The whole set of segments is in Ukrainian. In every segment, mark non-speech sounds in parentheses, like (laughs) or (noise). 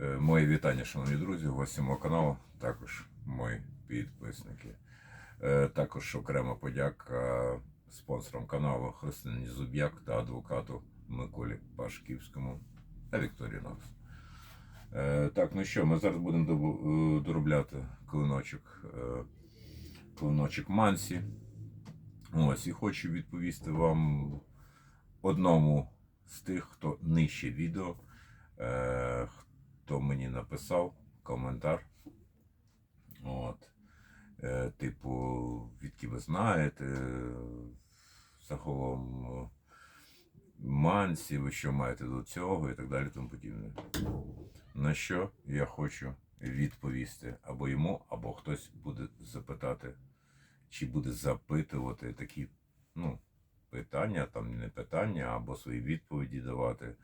Е, Моє вітання, шановні друзі, гості каналу, також мої підписники. Е, Також окрема подяка спонсорам каналу Христині Зуб'як та адвокату Миколі Пашківському та Вікторії Нокс. Е, Так, ну що, ми зараз будемо доробляти клиночок, клиночок Мансі. Ось, і хочу відповісти вам одному з тих, хто нижче відео, хто мені написав коментар. От. Е, типу, відки ви знаєте, загалом е, Мансі, ви що маєте до цього і так далі, тому подібне. На що я хочу відповісти або йому, або хтось буде запитати, чи буде запитувати такі, ну, питання, там не питання, або свої відповіді давати,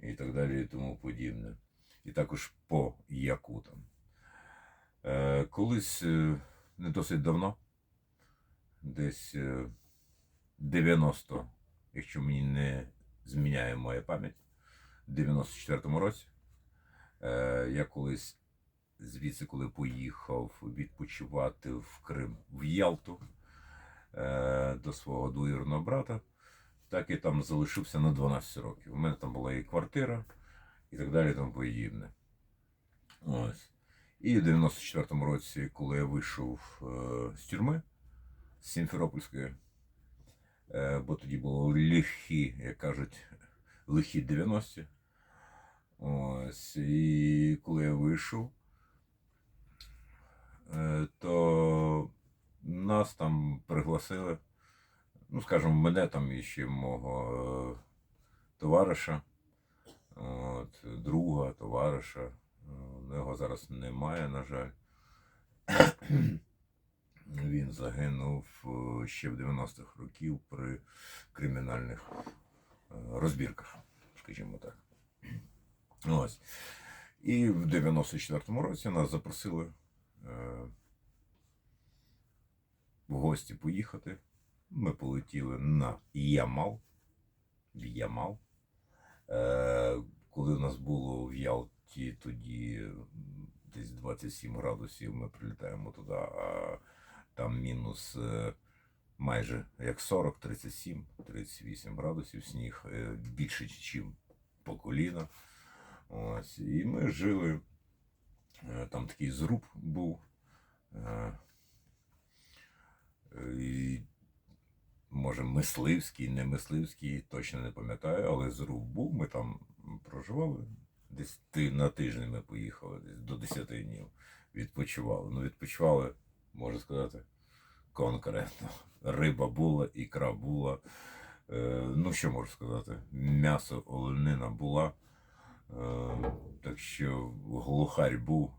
і так далі, і тому подібне. І також по якутам. Е, колись е, не досить давно, десь е, 90, якщо мені не зміняє моя пам'ять, в 94-му році, е, я колись звідси, коли поїхав відпочивати в Крим в Ялту е, до свого двоюродного брата, так і там залишився на 12 років. У мене там була і квартира, і так далі, і тому подібне. Ось. І в 94-му році, коли я вийшов е, з тюрми з Сімферопольської, е, бо тоді було лихі, як кажуть, лихі 90-ті. Ось. І коли я вийшов, е, то нас там пригласили, ну, скажімо, мене там і ще мого товариша, от, друга, товариша. Е, Його зараз немає, на жаль. (clears throat) Він загинув е, ще в 90-х років при кримінальних е, розбірках, скажімо так. Ось. І в 94-му році нас запросили е, в гості поїхати. Ми полетіли на Ямал. В Ямал. Е, коли у нас було в Ялті тоді десь 27 градусів, ми прилітаємо туди, а там мінус е, майже як 40, 37, 38 градусів сніг, е, більше, ніж по коліна. Ось. І ми жили. Там такий зруб був. І, може, мисливський, не мисливський, точно не пам'ятаю, але зруб був. Ми там проживали. Десь на тиждень ми поїхали, десь до 10 днів. Відпочивали. Ну, відпочивали, можна сказати, конкретно. Риба була, ікра була. Е, ну, що можу сказати? М'ясо, оленина була. Е, так що глухарь був.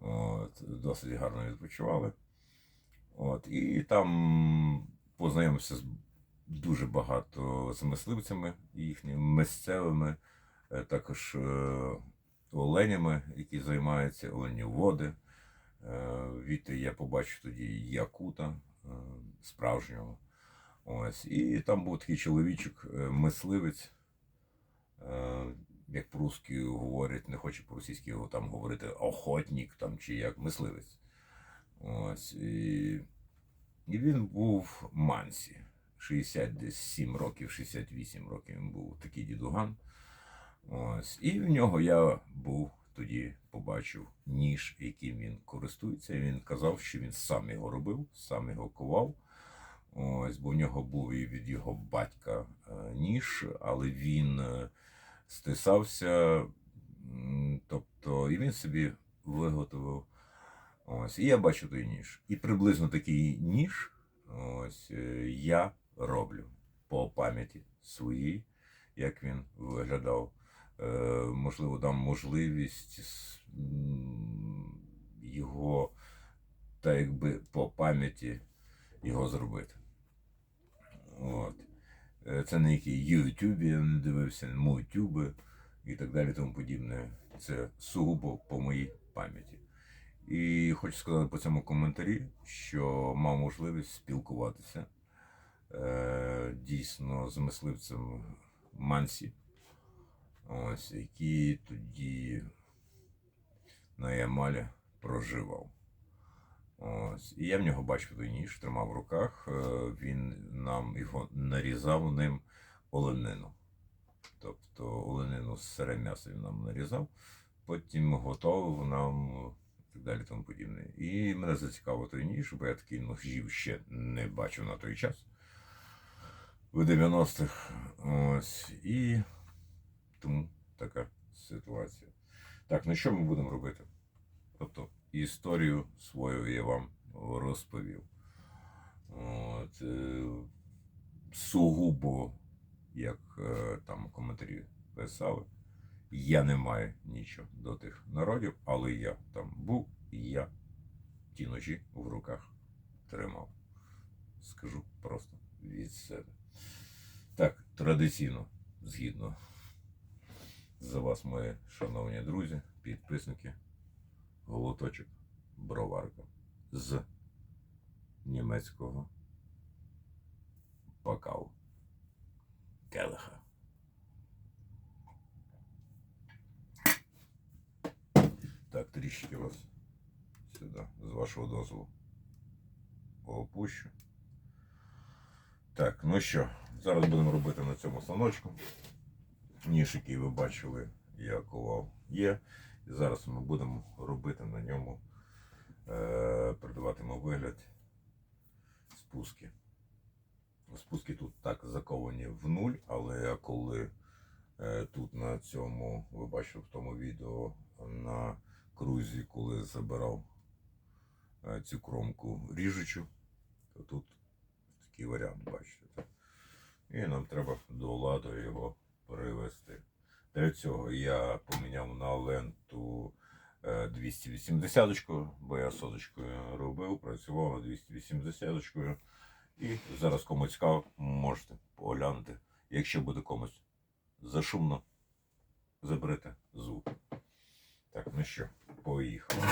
От, досить гарно відпочивали. От, і там познайомився з дуже багато з мисливцями їхніми місцевими, е, також е, оленями, які займаються оленіводи. Е, Віти я побачив тоді якута справжнього. Ось. І там був такий чоловічок, мисливець, як по-русски говорять, не хочу по-російськи там говорити охотник там, чи як мисливець. Ось. І, і він був Мансі. 67 років, 68 років він був такий дідуган. Ось. І в нього я був тоді побачив ніж, яким він користується. Він казав, що він сам його робив, сам його ковав. Ось, бо в нього був і від його батька е, ніж, але він е, стисався, тобто, і він собі виготовив. Ось, і я бачу той ніж. І приблизно такий ніж ось, е, я роблю по пам'яті своїй, як він виглядав. Е, можливо, дам можливість його, та якби по пам'яті його зробити. От. Е, Це не який Ютубі я не дивився, Мотюби і так далі, тому подібне. Це сугубо по моїй пам'яті. І хочу сказати по цьому коментарі, що мав можливість спілкуватися е, дійсно з мисливцем Мансі, ось, який тоді на Ямалі проживав. Ось. І я в нього бачив той ніж, тримав в руках. е, Він нам його нарізав ним оленину. Тобто оленину з сире м'ясо він нам нарізав, потім готовив нам так далі тому подібне. І мене зацікавив той ніж, бо я такий ножів ще не бачив на той час. В 90-х. Ось. І тому така ситуація. Так, ну що ми будемо робити? Тобто історію свою я вам розповів. От, е, сугубо, як е, там коментарі писали, я не маю нічого до тих народів, але я там був і я ті ножі в руках тримав. Скажу просто від себе. Так, традиційно, згідно за вас, мої шановні друзі, підписники, голоточок, броварка з німецького бокалу. Келиха. Так, трішки вас сюди, з вашого дозволу, опущу. Так, ну що, зараз будемо робити на цьому станочку. Ніж, який ви бачили, я ковав, є. І зараз ми будемо робити на ньому, е, придаватимемо вигляд спуски. Спуски тут так заковані в нуль, але коли тут на цьому, ви бачили в тому відео на крузі, коли забирав е, цю кромку ріжучу, то тут такий варіант, бачите. І нам треба до ладу його привести. Для цього я поміняв на ленту е, 280, бо я соточкою робив, працював на 280. І зараз кому цікаво, можете поглянути. Якщо буде комусь зашумно, заберете звук. Так, ну що, поїхали.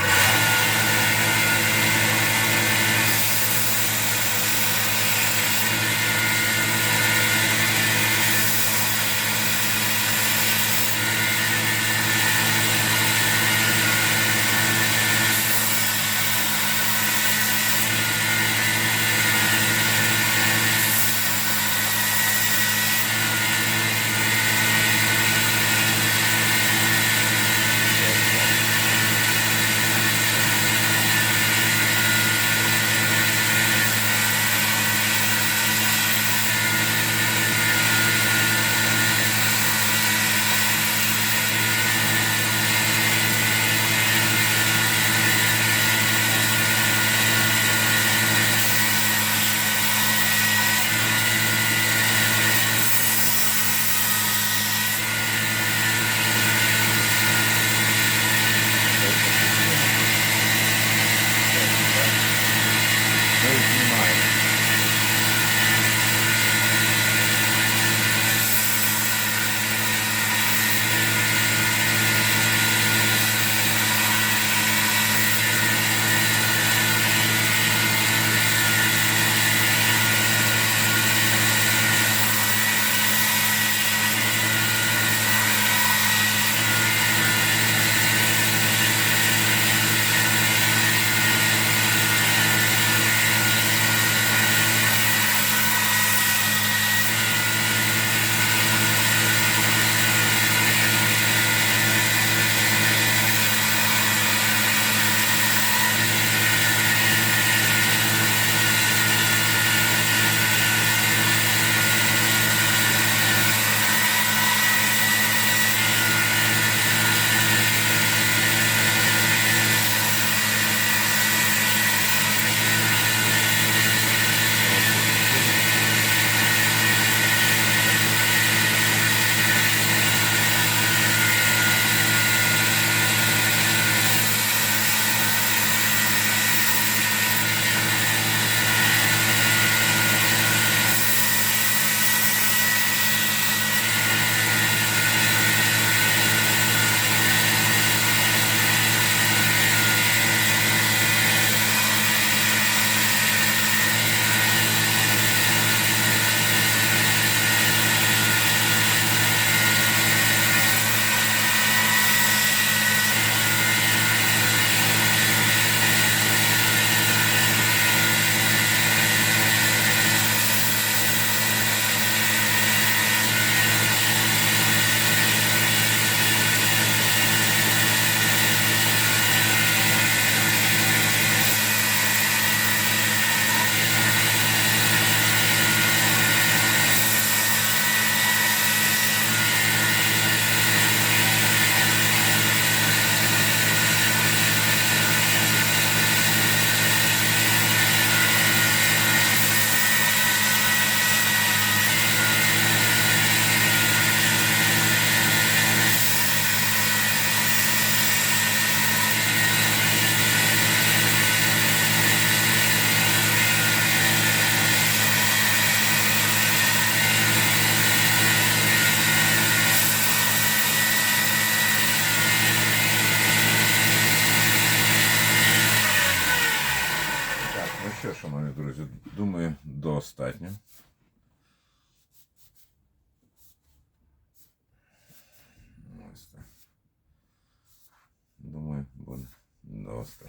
90.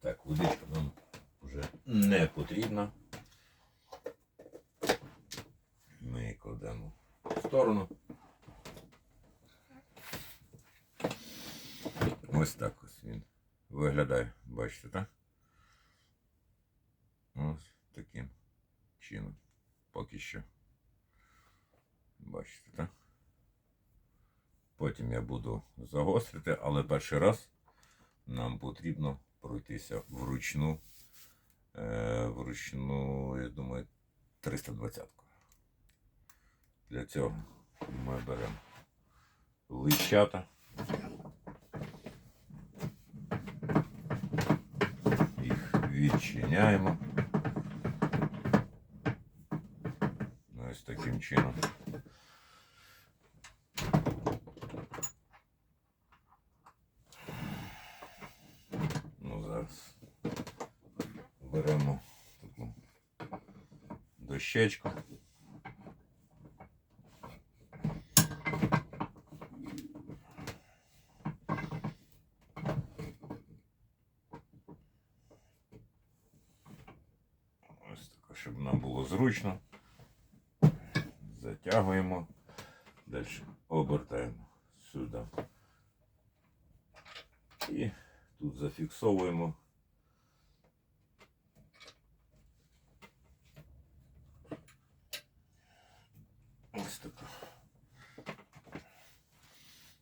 Так, водичка нам вже не потрібна. Ми її кладемо в сторону. Ось так ось він виглядає, бачите, так? Ось таким чином поки що. Я буду загострити, але перший раз нам потрібно пройтися вручну. Е, вручну, я думаю, 320 Для цього ми беремо лищата. Їх відчиняємо. Ось таким чином. Ну, зараз беремо таку дощечку. Ось так, щоб нам було зручно. Затягуємо. Далі обертаємо сюди. І тут зафіксовуємо. Ось так.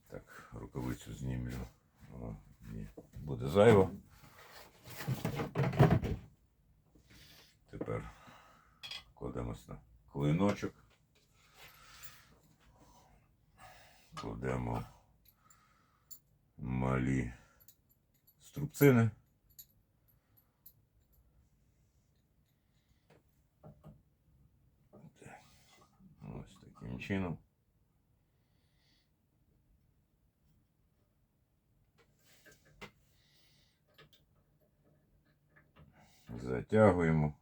Так, рукавицю знімлю. О, ні, буде зайво. Тепер кладемось на клиночок. Кладемо малі струбцини. Ось таким чином. Затягуємо.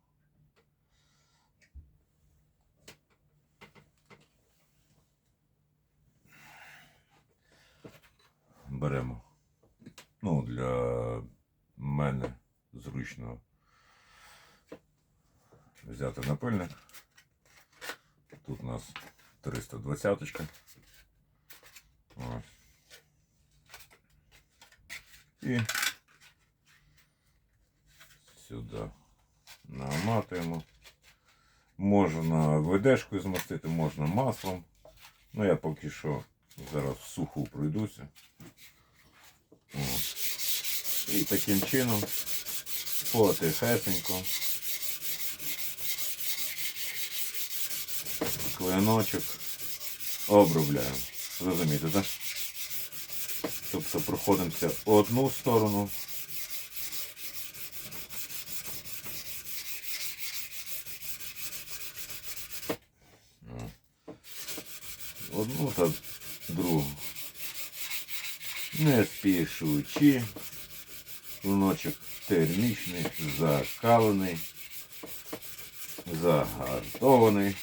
Беремо. Ну, для мене зручно взяти напильник. Тут у нас 320 -очка. Ось. І сюди наматуємо. Можна ведешкою змастити, можна маслом. Ну я поки що зараз в суху пройдуся. І таким чином потихесенько клиночок обробляємо. Розумієте, так? Тобто проходимося одну сторону. О. Одну та другу. Не спішучи. Клиночок термічний, закалений, загартований.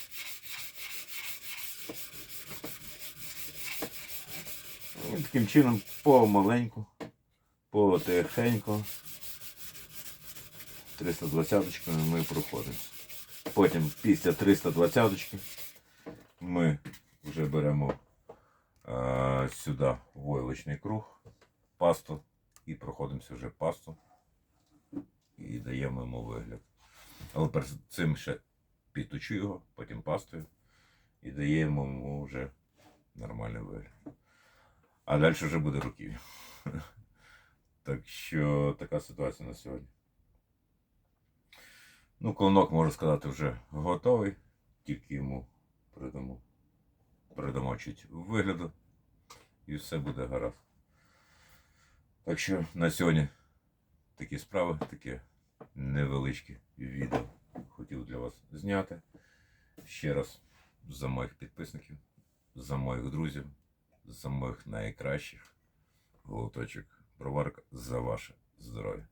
І таким чином помаленьку, потихеньку. 320 ми проходимо. Потім після 320 ми вже беремо е, сюди войлочний круг, пасту і проходимося вже пасту і даємо йому вигляд. Але перед цим ще підточу його, потім пастою і даємо йому вже нормальний вигляд. А далі вже буде руків'я. (laughs) Так що така ситуація на сьогодні. Ну, клинок, можу сказати, вже готовий, тільки йому придамо чуть вигляду і все буде гаразд. Так що на сьогодні такі справи, таке невеличке відео хотів для вас зняти. Ще раз за моїх підписників, за моїх друзів, за моїх найкращих Глоточок. Проварка за ваше здоров'я.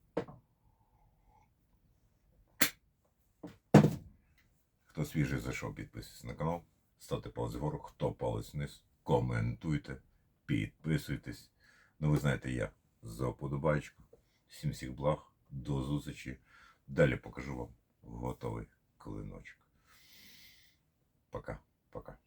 Хто свіжий зайшов, підписуйтесь на канал, ставте палець вгору, хто палець вниз, коментуйте, підписуйтесь. Ну, ви знаєте, я за вподобайку. Всім всіх благ, до зустрічі. Далі покажу вам готовий клиночок. Пока, пока.